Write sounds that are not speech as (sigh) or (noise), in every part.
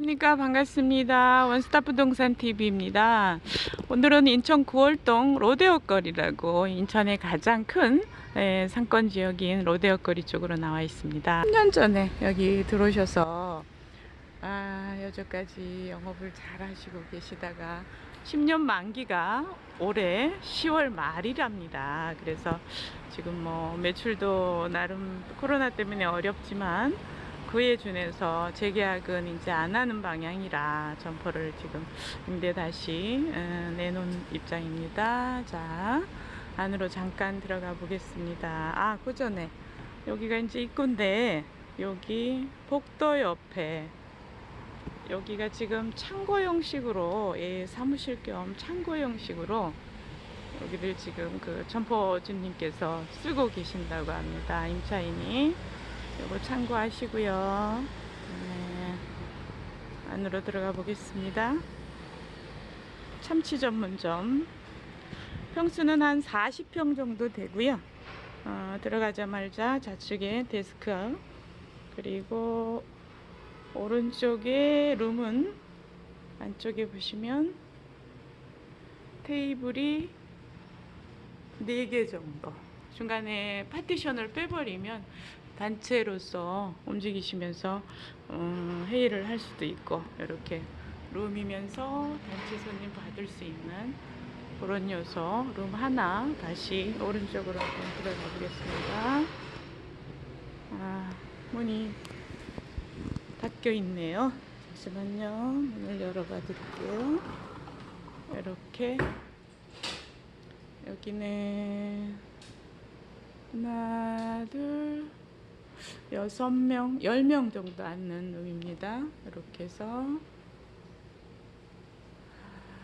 안녕하십니까. 반갑습니다. 원스타 부동산 TV입니다. 오늘은 인천 구월동 로데오 거리라고 인천의 가장 큰 예, 상권 지역인 로데오 거리 쪽으로 나와 있습니다. 3년 전에 여기 들어오셔서 아 여기까지 영업을 잘 하시고 계시다가 10년 만기가 올해 10월 말이랍니다. 그래서 지금 뭐 매출도 나름 코로나 때문에 어렵지만 그에 준해서 재계약은 이제 안 하는 방향이라 점포를 지금 임대 다시 어, 내놓은 입장입니다. 자, 안으로 잠깐 들어가 보겠습니다. 아, 그 전에 여기가 이제 입구인데 여기 복도 옆에 여기가 지금 창고 형식으로 예, 사무실 겸 창고 형식으로 여기를 지금 그 점포주님께서 쓰고 계신다고 합니다. 임차인이. 요거 참고하시고요. 네. 안으로 들어가 보겠습니다. 참치 전문점. 평수는 한 40평 정도 되고요. 어, 들어가자마자 좌측에 데스크 그리고 오른쪽에 룸은 안쪽에 보시면 테이블이 4개 정도 중간에 파티션을 빼버리면 단체로서 움직이시면서 어, 회의를 할 수도 있고 이렇게 룸이면서 단체 손님 받을 수 있는 그런 요소 룸 하나 다시 오른쪽으로 한번 들어가 보겠습니다. 아 문이 닫혀 있네요. 잠시만요. 문을 열어봐 드릴게요. 이렇게 여기는 하나 둘 여섯 명, 열 명 정도 앉는 룸입니다. 이렇게 해서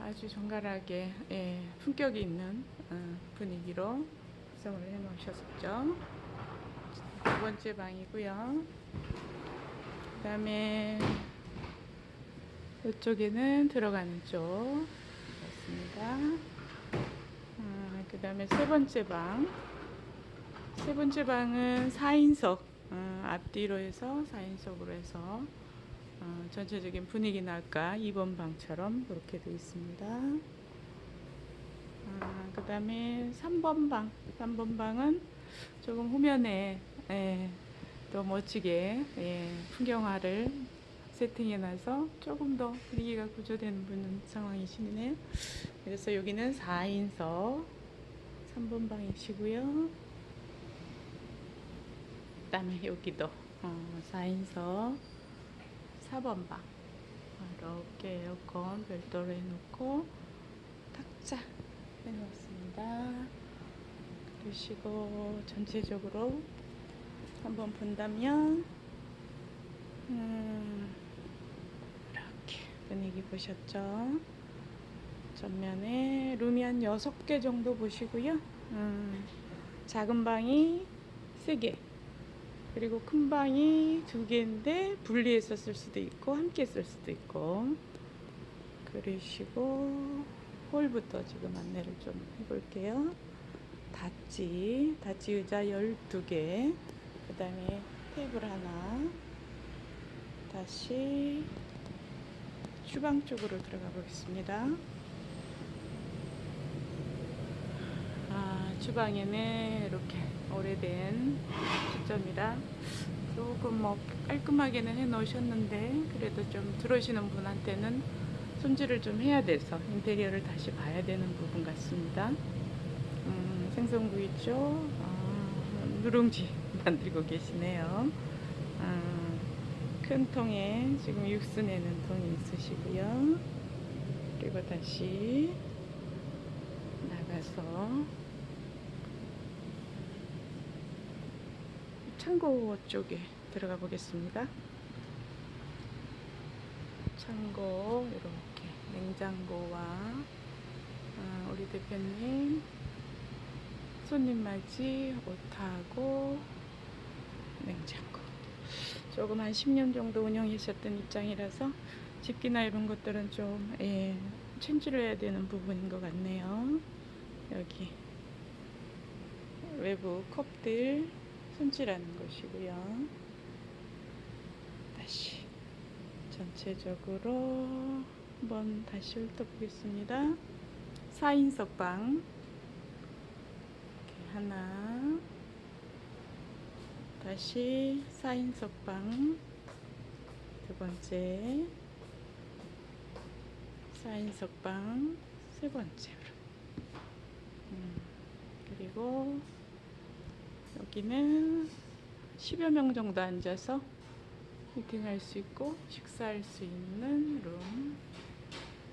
아주 정갈하게 예, 품격이 있는 어, 분위기로 구성을 해 놓으셨죠. 두 번째 방이고요. 그 다음에 이쪽에는 들어가는 쪽 있습니다. 그 다음에 세 번째 방. 세 번째 방은 4인석 어, 앞뒤로 해서 4인석으로 해서 어, 전체적인 분위기는 아까 2번 방처럼 그렇게 되어 있습니다. 아, 그 다음에 3번 방. 3번 방은 조금 후면에 예, 또 멋지게 예, 풍경화를 세팅해 놔서 조금 더 분위기가 구조되는 분 상황이시네요. 그래서 여기는 4인석 3번 방이시고요. 그다음에 여기도 어, 4인석 4번 방 이렇게 에어컨 별도로 해놓고 탁자 해놓습니다. 그러시고 전체적으로 한번 본다면 음, 이렇게 분위기 보셨죠? 전면에 룸이 한 6개 정도 보시고요. 음, 작은 방이 3개. 그리고 큰 방이 2개인데 분리해서 쓸 수도 있고 함께 쓸 수도 있고. 그러시고 홀부터 지금 안내를 좀 해볼게요. 다찌, 다찌 의자 12개. 그 다음에 테이블 하나. 다시 주방 쪽으로 들어가 보겠습니다. 아, 주방에는 이렇게 오래된 시점이라 조금 뭐 깔끔하게는 해 놓으셨는데 그래도 좀 들어오시는 분한테는 손질을 좀 해야 돼서 인테리어를 다시 봐야 되는 부분 같습니다. 음, 생선구이 쪽 아, 누룽지 (laughs) 만들고 계시네요. 아, 큰 통에 지금 육수 내는 통이 있으시고요. 그리고 다시 나가서 창고 쪽에 들어가 보겠습니다. 창고 이렇게. 냉장고와 아, 우리 대표님. 손님 맞이 옷하고 냉장고. 조금 한 10년 정도 운영하셨던 입장이라서 집기나 이런 것들은 좀 예, 체인지를 해야 되는 부분인 것 같네요. 여기. 외부 컵들 손질하는 것이고요. 다시 전체적으로 한번 다시 훑어보겠습니다. 4인석 방. 이렇게 하나. 다시 4인석 방. 두 번째. 4인석 방. 세 번째로 음, 그리고 여기는 10여 명 정도 앉아서 미팅할 수 있고 식사할 수 있는 룸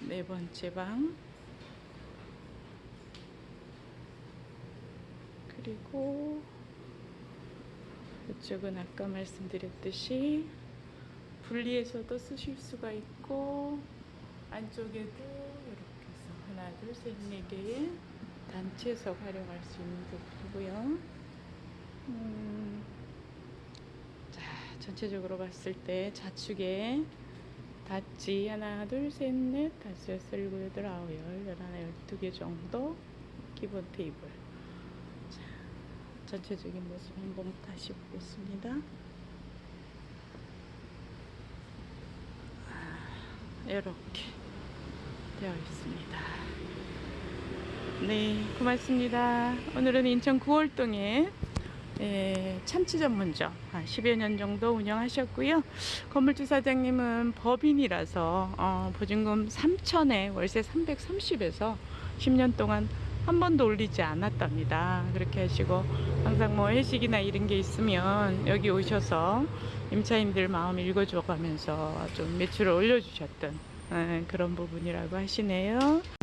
네 번째 방 그리고 이쪽은 아까 말씀드렸듯이 분리해서도 쓰실 수가 있고 안쪽에도 이렇게 해서 하나 둘 셋네 단체석 활용할 수 있는 부분이고요. 음, 자 전체적으로 봤을 때 좌측에 닷지 하나 둘셋넷 다섯 여섯 일곱 여덟 아홉 열 열하나 열두 개 정도 기본 테이블 자 전체적인 모습 한번 다시 보겠습니다. 이렇게 되어 있습니다. 네, 고맙습니다. 오늘은 인천 9월동에 예, 참치 전문점 한 10여 년 정도 운영하셨고요. 건물주 사장님은 법인이라서 어, 보증금 3천에 월세 330에서 10년 동안 한 번도 올리지 않았답니다. 그렇게 하시고 항상 뭐 회식이나 이런 게 있으면 여기 오셔서 임차인들 마음 읽어줘 가면서 좀 매출을 올려주셨던 예, 그런 부분이라고 하시네요.